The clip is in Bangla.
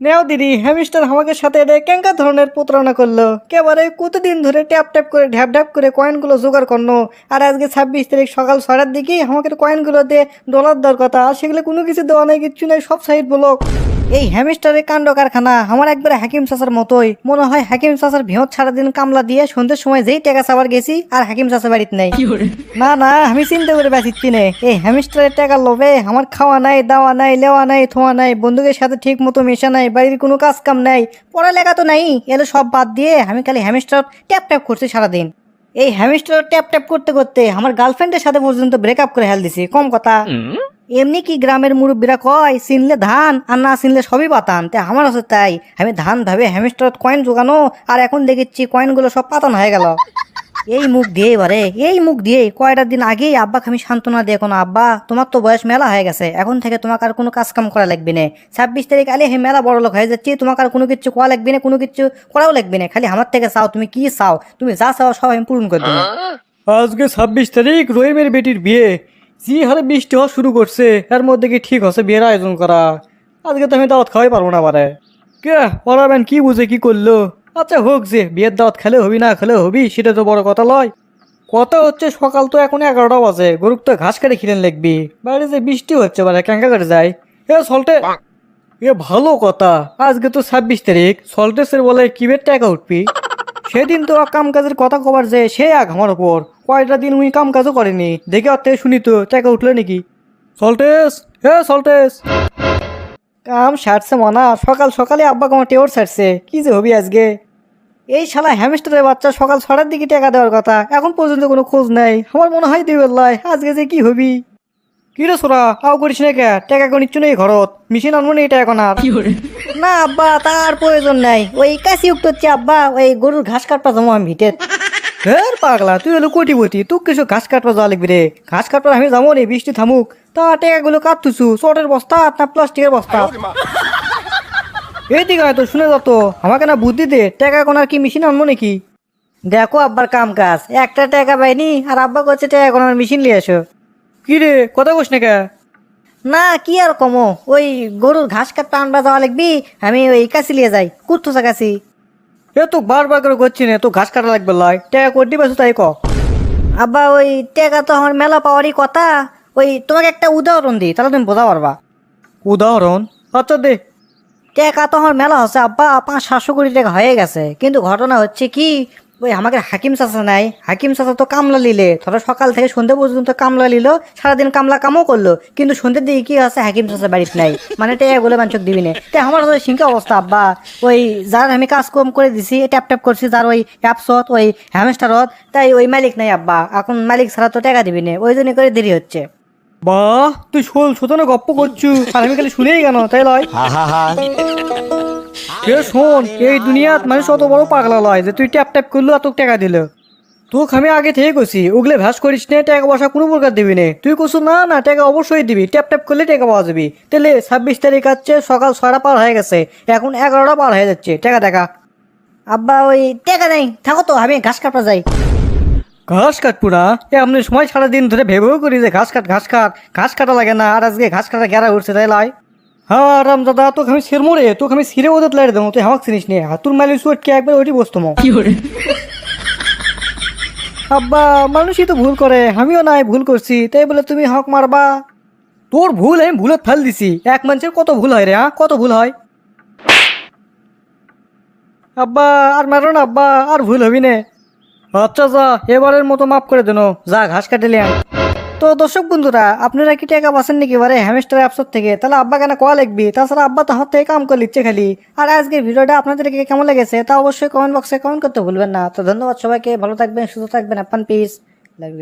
নেও দিদি হ্যামিস্টার আমাকে সাথে এটা কেঙ্কা ধরনের প্রতারণা করল। কেবারে কতদিন ধরে ট্যাপ ট্যাপ করে, ঢ্যাপ ঢ্যাপ করে কয়েনগুলো জোগাড় করল। আর আজকে ছাব্বিশ তারিখ সকাল ছটার দিকেই আমাকে কয়েনগুলোতে ডলার দেওয়ার কথা, আর সেগুলো কোনো কিছু দেওয়া নেই, কিচ্ছু নেই, সব সাইড ব্লক এই হ্যামিস্টারের কাণ্ড কারখানা আমার একবারে হাকিম চাচার মতোই। মনে হয় হাকিম চাচার ভিহত সারাদিন কামলা দিয়ে সন্ধ্যের সময় যেই টাকা চাবার গেছি আর হাকিম চাচা বাড়িতে নাই। না না আমি চিন্তা করে বেঁচিচ্ছি নে এই হ্যামিস্টারের টাকা লোভে আমার খাওয়া নাই দাওয়া নাই লেওয়া নাই থোয়া নাই বন্ধুদের সাথে ঠিক মতো মেশা নাই বাড়ির কোনো কাজ কাম নাই পড়ালেখা তো নাই এলো সব বাদ দিয়ে আমি খালি হ্যামিস্টার ট্যাপ ট্যাপ করছি সারাদিন। এই হ্যামিস্টার ট্যাপ ট্যাপ করতে করতে আমার গার্লফ্রেন্ডের সাথে পর্যন্ত ব্রেকআপ করে হেল দিছি কম কথা। এমনি কি গ্রামের মুরব্বীরা কয় চিনলে ধান আর না চিনলে সবই পাতান তাই আমার আছে তাই। আমি ধান ভাবে হ্যামিস্টার কয়েন জোগানো, আর এখন দেখেছি কয়েনগুলো সব পাতান হয়ে গেল। এই মুখ দিয়ে এবারে এই মুখ দিয়ে কয়টা দিন আগেই আব্বাকে আমি সান্ত্বনা দিয়ে কোনো, আব্বা, তোমার তো বয়স মেলা হয়ে গেছে, এখন থেকে তোমাকে আর কোনো কাজ কাম করা লাগবে না। ছাব্বিশ তারিখ আলে হে মেলা বড় লোক হয়ে যাচ্ছি, তোমাকে আর কোনো কিছু করা লাগবে না, কোনো কিছু করাও লাগবে না। খালি আমার থেকে চাও, তুমি কি চাও? তুমি যা চাও সব আমি পূরণ করে দেবো। আজকে ছাব্বিশ তারিখ রহিমের বেটির বিয়ে। জি হারে বৃষ্টি হওয়া শুরু করছে। এর মধ্যে কি ঠিক হচ্ছে বিয়ের আয়োজন করা? আজকে তো আমি দাওয়াত খাওয়াই পারব না পারে কে পড়াবেন কি বুঝে, কি করল? আচ্ছা হোক যে, বিয়ের দাওয়াত খেলে হবি, না খেলে হবি, সেটা তো বড় কথা লয়। কথা হচ্ছে, সকাল তো এখন এগারোটা বাজে। গরুক তো ঘাস কেটে খিলেন লিখবি বাইরে যে বৃষ্টি হচ্ছে মানে ক্যাঙ্কা কেটে যায় এ, সল্টে এ, ভালো কথা। আজকে তো ছাব্বিশ তারিখ। সল্টেসের বলে কিবের টাকা উঠবি? সেদিন তো কাম কাজের কথা কবার যে, সে এক আমার ওপর কয়টা দিন উনি কাম কাজও করেনি? দেখে অর্থে শুনি তো টাকা উঠল নাকি? সল্টেস! হে সল্টেস! কাম সারছে মনা সকাল সকালে আব্বা আমার টেওর সারছে। কি যে হবি আজকে? এই শালা হ্যামস্টারের বাচ্চা সকাল ছটার দিকে টাকা দেওয়ার কথা এখন পর্যন্ত কোনো খোঁজ নাই। আমার মনে হয় দিবে লাই আজকে যে কি হবি? কি রে সোরা আও করিস না কে টাকা কোনো নিচ্ছ নেই ঘরত? মেশিন আনব না এটা এখন আর? না আব্বা তার প্রয়োজন নাই। ওই কাশি উক্ত হচ্ছে আব্বা ওই গরুর ঘাস কাটপা জমা আমি ভিটের। হের পাগলা, তুই হলো কোটিপতি তুই কিছু ঘাস কাটবা যাওয়া লাগবি রে ঘাস কাটপা আমি যাব রে বৃষ্টি থামুক। তা টাকাগুলো কাটতুছু চটের বস্তা, না প্লাস্টিকের বস্তা। এইদিকে হয়তো শুনে যাতো আমাকে না বুদ্ধি দে, টাকা কোনার কি মেশিন আনব নাকি? দেখো আব্বার কাম কাজ, একটা টাকা পাইনি, আর আব্বা করছে টাকা কোনার মেশিন নিয়ে এসো কি রে, কথা কোস না না, কি আর কমো, ওই গরুর ঘাস কাটতে আনবা যাওয়া লাগবি, আমি ওই কাশি লিয়ে যাই কুর্তুসা কাশি এ তো বারবার করে করছি না তো ঘাস কাটা লাগবে লয়। টাকা করে দিবে তাই ক আব্বা ওই টাকা তো আমার মেলা পাওয়ারই কথা। ওই তোমাকে একটা উদাহরণ দিই তাহলে তুমি বোঝা পারবা। উদাহরণ? আচ্ছা দে। টাকা তো আমার মেলা হচ্ছে আব্বা পাঁচ সাতশো কোটি টাকা হয়ে গেছে। কিন্তু ঘটনা হচ্ছে কি ওই আমাকে হাকিম চাচা নাই। হাকিম চাচা তো কামলা লিলে। ধরো সকাল থেকে সন্ধ্যে পর্যন্ত কামলা লিল সারাদিন কামলা কামও করল। কিন্তু সন্ধ্যের দিকে কি আছে? হাকিম চাচা বাড়িতে নাই। মানে টাকা গুলো মানচক দিবি না। তাই আমার তো সিংকা অবস্থা আব্বা। ওই যার আমি কাজ কম করে দিছি ট্যাপ ট্যাপ করছি যার ওই অ্যাপসত ওই হ্যামস্টারত তাই ওই মালিক নাই আব্বা। এখন মালিক ছাড়া তো টাকা দিবি না। ওই জন্য করে দেরি হচ্ছে। বাহ তুই শোল শোধনে গপ্প করছু। আর আমি খালি শুনেই কেন? তাই লয়। এ শোন এই দুনিয়াত মানুষ অত বড় পাগলা লয় যে তুই ট্যাপ ট্যাপ করল আর তোকে টাকা দিল। তোকে আমি আগে থেকে কছি ওগুলো ভ্যাস করিস নে টাকা পয়সা কোনো প্রকার দিবি নে। তুই কছু না না টাকা অবশ্যই দিবি ট্যাপ ট্যাপ করলে টাকা পাওয়া যাবি। তাহলে ছাব্বিশ তারিখ আছে সকাল ছয়টা পার হয়ে গেছে এখন এগারোটা পার হয়ে যাচ্ছে টাকা দেখা। আব্বা ওই টাকা নেই থাকো তো আমি ঘাস কাটা যাই। ঘাস কাটবো না এ আপনি সময় সারাদিন ধরে ভেবেও করি যে ঘাস কাট ঘাস কাট ঘাস কাটা লাগে না আর আজকে ঘাস কাটা গেরা উঠছে তাই লাই হ্যাঁ রাম দাদা তোকে আমি সির মোড়ে তোকে আমি সিরে ওদের লাইট দেবো তুই আমাকে চিনিস নে। হাতুর মাইলি সুট কে একবার ওইটি বসতো আব্বা মানুষই তো ভুল করে আমিও নাই ভুল করছি তাই বলে তুমি হক মারবা। তোর ভুল আমি ভুলত ফেল দিছি। এক মানুষের কত ভুল হয় রে হ্যাঁ? কত ভুল হয়? আব্বা আর মারো না আব্বা আর ভুল হবি না। আচ্ছা যা এবারের মতো মাফ করে দেন যা ঘাস কাটিলে আন। তো দর্শক বন্ধুরা, আপনারা কি টাকা পাচ্ছেন নাকি এবারে হ্যামেস্টার অ্যাপসর থেকে? তাহলে আব্বা কেন কয়া লিখবি তাছাড়া আব্বা তো হাত থেকে কাম করে লিখছে খালি। আর আজকের ভিডিওটা আপনাদেরকে কেমন লেগেছে তা অবশ্যই কমেন্ট বক্সে কমেন্ট করতে ভুলবেন না। তো ধন্যবাদ সবাইকে, ভালো থাকবেন, সুস্থ থাকবেন আপান পিস লাভ